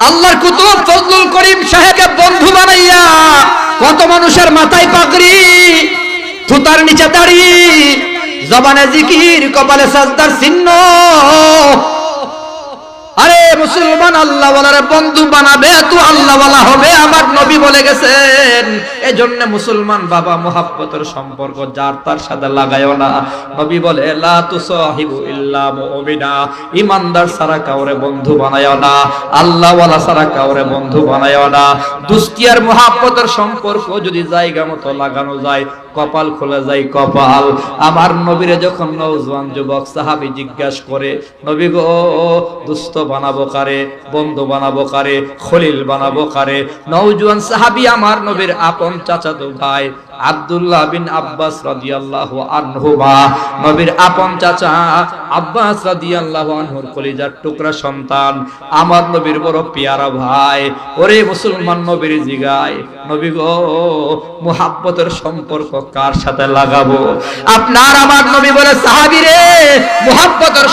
আল্লাহর কুতুব ফজলুল করিম সাহেবকে বন্ধু বানাইয়া, কত মানুষের মাথায় পাগড়ি, থুতার নিচে দাঁড়ি, জবানে জিকির, কপালে সাজদার চিহ্ন মুসলমান আল্লাহ বন্ধু বানাবে তু আল্লাহ হবে, আমার নবী বলে গেছেন। এজন্য মুসলমান বাবা মোহাব্বতের সম্পর্ক যার তার সাথে লাগায়ও না। নবী বলে, লা তুসাহিবু ইল্লা মুমিনা। ইমানদার ছাড়া কাউরে বন্ধু বানায়ও না। আল্লাহ ওয়ালা ছাড়া কাউরে বন্ধু বানায়ও না। দুস্তি আর মোহাব্বতের সম্পর্ক যদি জায়গা মতো লাগানো যায়, কপাল খোলা যায় কপাল। আমার নবীরে যখন নওজোয়ান যুবক সাহাবী জিজ্ঞাসা করে, নবী গো দুস্থ বানাবো কারে, বন্ধু বানাবো কারে, খলিল বানাবো কারে। নওজোয়ান সাহাবী আমার নবীর আপন চাচাতো ভাই আব্দুল্লাহ বিন আব্বাস রাদিয়াল্লাহু আনহুমা। নবীর আপন চাচা আব্বাস রাদিয়াল্লাহু আনহুর কলিজার টুকরা সন্তান, আমার নবীর বড় পেয়ারা ভাই। ওরে মুসলমান নবীর জিগায়, নবী গো, মুহাব্বতের সম্পর্ক কার সাথে লাগাবো? আপনার আমার নবী বলে সাহাবী রে, মুহাব্বতের